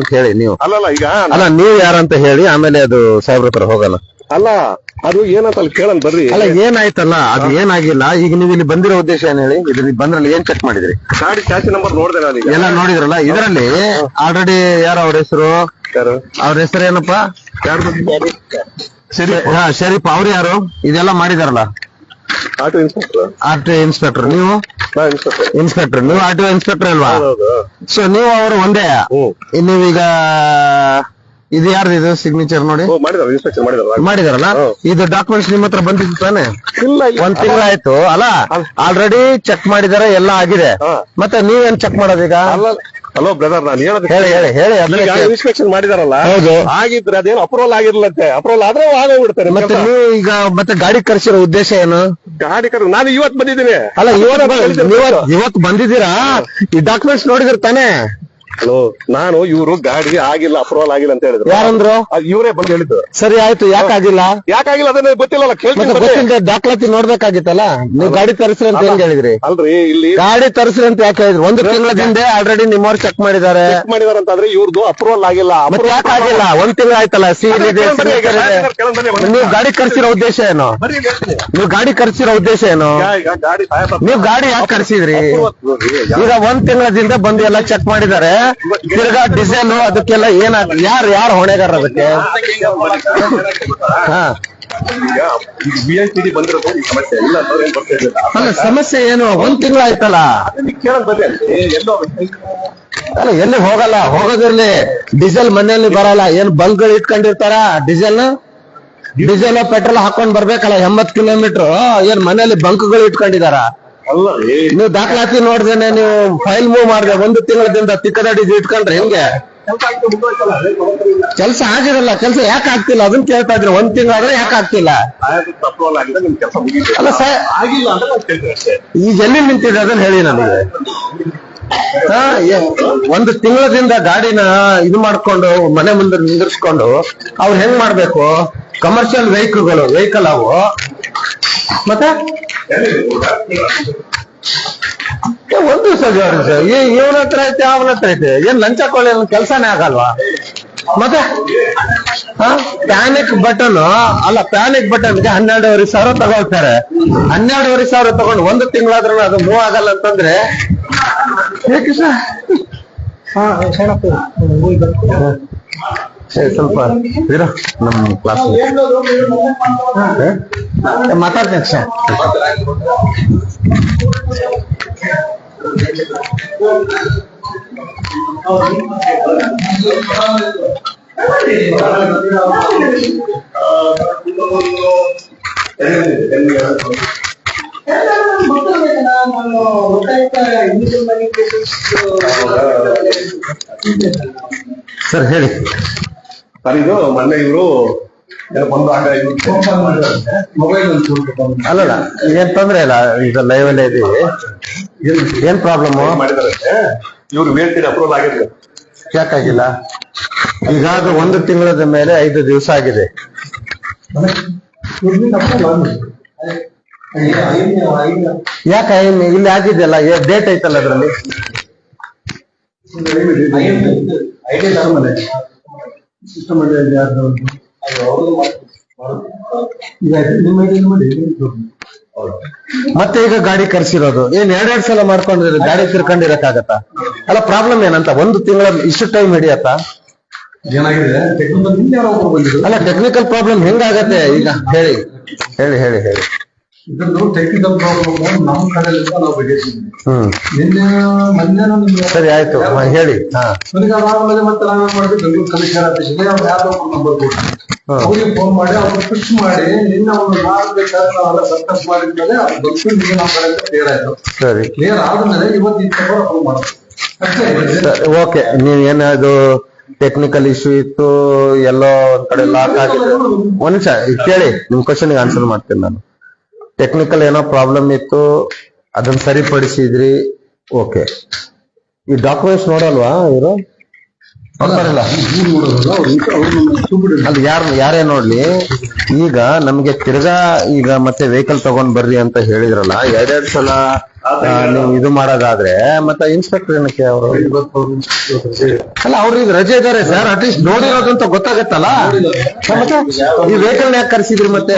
ಅಂತ ಹೇಳಿ ನೀವು. ಅಲ್ಲ ಈಗ ಅಲ್ಲ ನೀವ್ ಯಾರಂತ ಹೇಳಿ ಆಮೇಲೆ ಅದು ಸಾಹೇಬ್ರ ಹತ್ರ ಹೋಗಲ್ಲ. ಅಲ್ಲ ಅದು ಏನಂತ ಅಲ್ಲಿ ಕೇಳನ್ ಬರ್ರಿ. ಅಲ್ಲ ಏನಾಯ್ತಲ್ಲ ಅದು ಏನಾಗಿಲ್ಲ. ಈಗ ನೀವು ಇಲ್ಲಿ ಬಂದಿರೋ ಉದ್ದೇಶ ಏನ್ ಹೇಳಿ? ಇದ್ರಲ್ಲಿ ಬಂದ್ರಲ್ಲಿ ಏನ್ ಚೆಕ್ ಮಾಡಿದ್ರಿ? ಗಾಡಿ ಚಾಚಿ ನಂಬರ್ ನೋಡಿದ್ರಲ್ಲ ಈಗ. ಎಲ್ಲ ನೋಡಿದ್ರಲ್ಲ? ಇದರಲ್ಲಿ ಆಲ್ರೆಡಿ ಯಾರ ಅವ್ರ ಹೆಸರು? ಯಾರು? ಅವ್ರ ಹೆಸರು ಏನಪ್ಪಾ? ಶರೀಫ್. ಹಾ ಶರೀಫ್. ಅವ್ರು ಯಾರು? ಇದೆಲ್ಲ ಮಾಡಿದಾರಲ್ಲ? Auto inspector. Auto T inspector. ನೀವು? ಇನ್ಸ್ಪೆಕ್ಟರ್ ನೀವು ಆರ್ ಟಿ ಇನ್ಸ್ಪೆಕ್ಟರ್ ಅಲ್ವಾ? ಸೊ ನೀವು ಅವರು ಒಂದೇ. ನೀವೀಗ ಇದು ಯಾರ್ದು ಇದು ಸಿಗ್ನೇಚರ್ ನೋಡಿ? ಮಾಡಿದಾರಲ್ಲ ಇದು ಡಾಕ್ಯುಮೆಂಟ್ಸ್ ನಿಮ್ಮ ಹತ್ರ ಬಂದಿದ್ದು ತಾನೆ? ಒಂದ್ ತಿಂಗಳಾಯ್ತು ಅಲ್ಲ. ಆಲ್ರೆಡಿ ಚೆಕ್ ಮಾಡಿದಾರೆ ಎಲ್ಲ ಆಗಿದೆ. ಮತ್ತೆ ನೀವೇನ್ ಚೆಕ್ ಮಾಡೋದೀಗ ಹಲೋ ಬ್ರದರ್ ನಾನು ಹೇಳೋದು ಹೇಳಿ ಹೇಳಿ ಹೇಳಿ ಅದನ್ನ. ಇನ್ಸ್ಪೆಕ್ಷನ್ ಮಾಡಿದಾರಲ್ಲ? ಹೌದು. ಆಗಿದ್ರೆ ಅದೇನು ಅಪ್ರೂವಲ್ ಆಗಿರ್ಲಂತೆ. ಅಪ್ರೂವಲ್ ಆದ್ರೆ ಆಗೋಗ್ಬಿಡ್ತಾರೆ ಮತ್ತೆ ನೀವು ಈಗ ಮತ್ತೆ ಗಾಡಿ ಕರ್ಸಿರೋ ಉದ್ದೇಶ ಏನು? ಗಾಡಿ ಕರ್ ನಾನು ಇವತ್ ಬಂದಿದ್ದೀನಿ. ಅಲ್ಲ ಇವತ್ತು ಇವತ್ತು ಬಂದಿದ್ದೀರಾ? ಈ ಡಾಕ್ಯುಮೆಂಟ್ಸ್ ನೋಡಿದ್ರ ತಾನೇ. ಹಲೋ ನಾನು ಇವರು ಗಾಡಿ ಆಗಿಲ್ಲ ಅಪ್ರೂವಲ್ ಆಗಿಲ್ಲ ಅಂತ ಹೇಳಿದ್ರು. ಯಾರಂದ್ರು? ಇವರೇ ಬಂದು ಹೇಳಿದ್ರು ಸರಿ ಆಯ್ತು. ಯಾಕಾಗಿಲ್ಲ ಯಾಕಾಗಿಲ್ಲ ಅದನ್ನ ಗೊತ್ತಿಲ್ಲಲ್ಲ ಕೇಳ್ತೀನಿ. ಗೊತ್ತಿಲ್ಲ ದಾಖಲಾತಿ ನೋಡ್ಬೇಕಾಗಿತ್ತಲ್ಲ? ನೀವು ಗಾಡಿ ತರಿಸ್ರಿ ಅಂತ ಹೆಂಗ್ ಹೇಳಿದ್ರಿ? ಅಲ್ರಿ ಇಲ್ಲಿ ಗಾಡಿ ತರಿಸ್ರಿ ಅಂತ ಯಾಕೆ ಹೇಳಿದ್ರು? ಒಂದು ತಿಂಗಳ ಹಿಂದೆ ಆಲ್ರೆಡಿ ನಿಮ್ಮವ್ರು ಚೆಕ್ ಮಾಡಿದ್ದಾರೆ. ಚೆಕ್ ಮಾಡಿದಾರೆ ಅಂತಂದ್ರೆ ಇವ್ರದ್ದು ಅಪ್ರೂವಲ್ ಆಗಿಲ್ಲ. ಮತ್ತೆ ಯಾಕೆ ಆಗಿಲ್ಲ? ಒಂದ್ ತಿಂಗಳ ಆಯ್ತಲ್ಲ? ಸೀಲ್ ಇದೆ. ನೀವು ಗಾಡಿ ಕರ್ಸಿರೋ ಉದ್ದೇಶ ಏನು. ನೀವು ಗಾಡಿ ಕರ್ಸಿರೋ ಉದ್ದೇಶ ಏನು? ನೀವು ಗಾಡಿ ಯಾಕೆ ಕರ್ಸಿದ್ರಿ? ಈಗ ಒಂದ್ ತಿಂಗಳದಿಂದ ಬಂದು ಎಲ್ಲ ಚೆಕ್ ಮಾಡಿದ್ದಾರೆ. ತಿರ್ಗಾ ಡಿಸೈನ್ ಅದಕ್ಕೆಲ್ಲ ಏನ ಯಾರು ಯಾರು ಹೊಣೆಗಾರ ಅದಕ್ಕೆ? ಅಲ್ಲ, ಸಮಸ್ಯೆ ಏನು? ಒಂದ್ ಬನ್ನಿ ಎಲ್ಲೋ ಅಲ್ಲ ಎಲ್ಲಿ ಹೋಗಲ್ಲ? ಹೋಗೋದಿರ್ಲಿ. ಡೀಸೆಲ್ ಮನೆಯಲ್ಲಿ ಬರಲ್ಲ. ಏನ್ ಬಲ್ಗಳು ಇಟ್ಕೊಂಡಿರ್ತಾರ? ಡೀಸೆಲ್ ಡೀಸೆಲ್ ಪೆಟ್ರೋಲ್ ಹಾಕೊಂಡ್ ಬರ್ಬೇಕಲ್ಲ ಎಂಬತ್ ಕಿಲೋಮೀಟರ್ ಏನ್ ಮನೆಯಲ್ಲಿ ಬಂಕ್ಗಳು ಇಟ್ಕೊಂಡಿದಾರ? ನೀವು ದಾಖಲಾತಿ ನೋಡ್ದೇನೆ ನೀವು ಫೈಲ್ ಮೂವ್ ಮಾಡಿದೆ ಒಂದು ತಿಂಗಳದಿಂದ ತಿಕ್ಕದಾಡಿ ಇಟ್ಕೊಂಡ್ರೆ ಹೆಂಗೆ? ಕೆಲ್ಸ ಆಗಿರಲ್ಲ ಕೆಲಸ ಯಾಕೆ ಆಗ್ತಿಲ್ಲ? ಅದನ್ನ ಕೇಳ್ತಾ ಇದ್ರೆ ಒಂದ್ ತಿಂಗಳಾದ್ರೆ ಯಾಕೆ ಆಗ್ತಿಲ್ಲ? ಅಲ್ಲ ಈಗ ಎಲ್ಲಿ ನಿಂತಿದೆ ಅದನ್ನ ಹೇಳಿ ನನಗೆ. ಒಂದು ತಿಂಗಳದಿಂದ ಗಾಡಿನ ಇದು ಮಾಡ್ಕೊಂಡು ಮನೆ ಮುಂದೆ ನಿಂದಿರ್ಸ್ಕೊಂಡು ಅವ್ರು ಹೆಂಗ್ ಮಾಡ್ಬೇಕು? ಕಮರ್ಷಿಯಲ್ ವೆಹಿಕಲ್ಗಳು ವೆಹಿಕಲ್ ಅವು. ಮತ್ತೆ? ಒಂದ್ ದಿವಸ ಜೋಡಿಸ ಇವನ ಹತ್ರ ಐತೆ ಅವನ ಹತ್ರ ಐತೆ. ಏನ್ ಲಂಚ ಕೊಳ್ಳಿ ಕೆಲಸನೇ ಆಗಲ್ವಾ? ಮತ್ತೆ? ಪ್ಯಾನಿಕ್ ಬಟನ್ ಅಲ್ಲ ಪ್ಯಾನಿಕ್ ಬಟನ್ಗೆ ಹನ್ನೆರಡುವರೆ ಸಾವಿರ ತಗೊಳ್ತಾರೆ. ಹನ್ನೆರಡುವರೆ ಸಾವಿರ ತಗೊಂಡು ಒಂದು ತಿಂಗಳಾದ್ರೂ ಅದು ಮೂವ್ ಆಗಲ್ಲ ಅಂತಂದ್ರೆ? ಏ, ಸ್ವಲ್ಪ ಇರೋ ನಮ್ಮ ಕ್ಲಾಸ್ ಮಾತಾಡ್ತೇನೆ ಸರ್ ಸರ್ ಹೇಳಿ ಸರ್ ಇದು ಮೊನ್ನೆ ಇವರು ಬಂದು ಆಗ ಮೊಬೈಲ್ ಅಲ್ಲಲ್ಲ ಏನ್ ತೊಂದ್ರೆ ಇಲ್ಲ ಈಗ ಲೈವ್ ಅಲ್ಲೇ ಇದೀವಿ. ಏನ್ ಪ್ರಾಬ್ಲಮ್ ಮಾಡಿದಾರೆ ಇವ್ರು ವೇಳ್ತೀನಿ ಅಪ್ರೂವಲ್ ಆಗಿರ್ಲಿ. ಯಾಕಾಗಿಲ್ಲ? ಈಗ ಅದು ಒಂದು ತಿಂಗಳದ ಮೇಲೆ ಐದು ದಿವಸ ಆಗಿದೆ. ಯಾಕೆ ಇಲ್ಲಿ ಆಗಿದೆಯಲ್ಲ ಡೇಟ್ ಐತಲ್ಲ ಅದ್ರಲ್ಲಿ? ಮತ್ತೆ ಈಗ ಗಾಡಿ ಕರ್ಸಿರೋದು. ಏನ್ ಎರಡೆರಡು ಸಲ ಮಾಡ್ಕೊಂಡಿರೋದು ಗಾಡಿ ತಿರ್ಕೊಂಡಿರಕ್ಕಾಗತ್ತಾ? ಅಲ್ಲ ಪ್ರಾಬ್ಲಮ್ ಏನಂತ? ಒಂದು ತಿಂಗಳ ಇಷ್ಟು ಟೈಮ್ ಹಿಡಿಯತ್ತ? ಏನಾಗಿದೆ? ಅಲ್ಲ ಟೆಕ್ನಿಕಲ್ ಪ್ರಾಬ್ಲಮ್ ಹೆಂಗಾಗತ್ತೆ? ಈಗ ಹೇಳಿ ಹೇಳಿ ಹೇಳಿ ಹೇಳಿ. ಇದನ್ನು ಟೆಕ್ನಿಕಲ್ ಪ್ರಾಬ್ಲಮ್ ನಮ್ಮ ಕಡೆಯಿಂದ ನಾವು ಬಗೆಹರಿಸಿದ್ವಿ ಹ್ಮ್. ನಿನ್ನೆ ಮೊನ್ನೆ ನಿಮ್ಗೆ ಸರಿ ಆಯ್ತು. ಹಾ, ಹೇಳಿ. ಹಾ. ನನಗೆ ಅದಾದ್ಮೇಲೆ ಮತ್ತೆ ನಾವೇನ್ ಮಾಡಿದ್ವಿ ಬೆಂಗಳೂರು ಕಮಿಷನರ್ ಆಫೀಸ್ಗೆ ಅವ್ರು ಯಾರೋ ನಂಬರ್ ಕೊಟ್ಟರು ಹಾ. ಅವ್ರಿಗೆ ಫೋನ್ ಮಾಡಿ ಅವ್ರು ಫಿಕ್ಸ್ ಮಾಡಿ ನಿನ್ನ ಒಂದು ನಾಲ್ಕು ನಾವೆಲ್ಲ ಸರ್ಕಸ್ ಮಾಡಿದ್ಮೇಲೆ ಅದು ಬಂತು ನೀವು ನಮ್ಮ ಕಡೆಯಿಂದ ಕ್ಲಿಯರ್ ಆಯ್ತು. ಸರಿ. ಕ್ಲಿಯರ್ ಆದ್ಮೇಲೆ ಇವತ್ತು ಈ ಪೇಪರ್ ಅಪ್ರೂವ್ ಮಾಡೋದು ಅಷ್ಟೇ. ಇದೆ. ಓಕೆ. ನೀವ್ ಏನದು ಟೆಕ್ನಿಕಲ್ ಇಶ್ಯೂ ಇತ್ತು ಎಲ್ಲೋ ಒಂದ್ ಕಡೆ ಲಾಕ್ ಆಗಿದೆ ಒಂದ್ ನಿಮಿಷ ಕೇಳಿ ನಿಮ್ ಕ್ವಶನ್ ಆನ್ಸರ್ ಮಾಡ್ತೀನಿ ನಾನು. ಟೆಕ್ನಿಕಲ್ ಏನೋ ಪ್ರಾಬ್ಲಮ್ ಇತ್ತು ಅದನ್ನ ಸರಿಪಡಿಸಿದ್ರಿ ಓಕೆ ಈ ಡಾಕ್ಯುಮೆಂಟ್ಸ್ ನೋಡಲ್ವಾ ಇವರು? ಅದು ಯಾರ್ ಯಾರೇ ನೋಡ್ಲಿ ಈಗ ನಮ್ಗೆ ತಿರ್ಗಾ ಈಗ ಮತ್ತೆ ವೆಹಿಕಲ್ ತಗೊಂಡ್ ಬರ್ರಿ ಅಂತ ಹೇಳಿದ್ರಲ್ಲ ಎರಡೆರಡು ಸಲ ನೀವು ಇದು ಮಾಡೋದಾದ್ರೆ ಮತ್ತೆ ಇನ್ಸ್ಪೆಕ್ಟರ್ ಏನಕ್ಕೆ ಅವರು? ಅಲ್ಲ ಅವ್ರಿಗೆ ರಜೆ ಇದಾರೆ ಸರ್ ಅಟ್ಲೀಸ್ಟ್ ನೋಡಿರೋದಂತ ಅಂತ ಗೊತ್ತಾಗತ್ತಲ್ಲ ಈ ವೆಹಿಕಲ್ ಯಾಕೆ ಕರ್ಸಿದ್ರಿ ಮತ್ತೆ?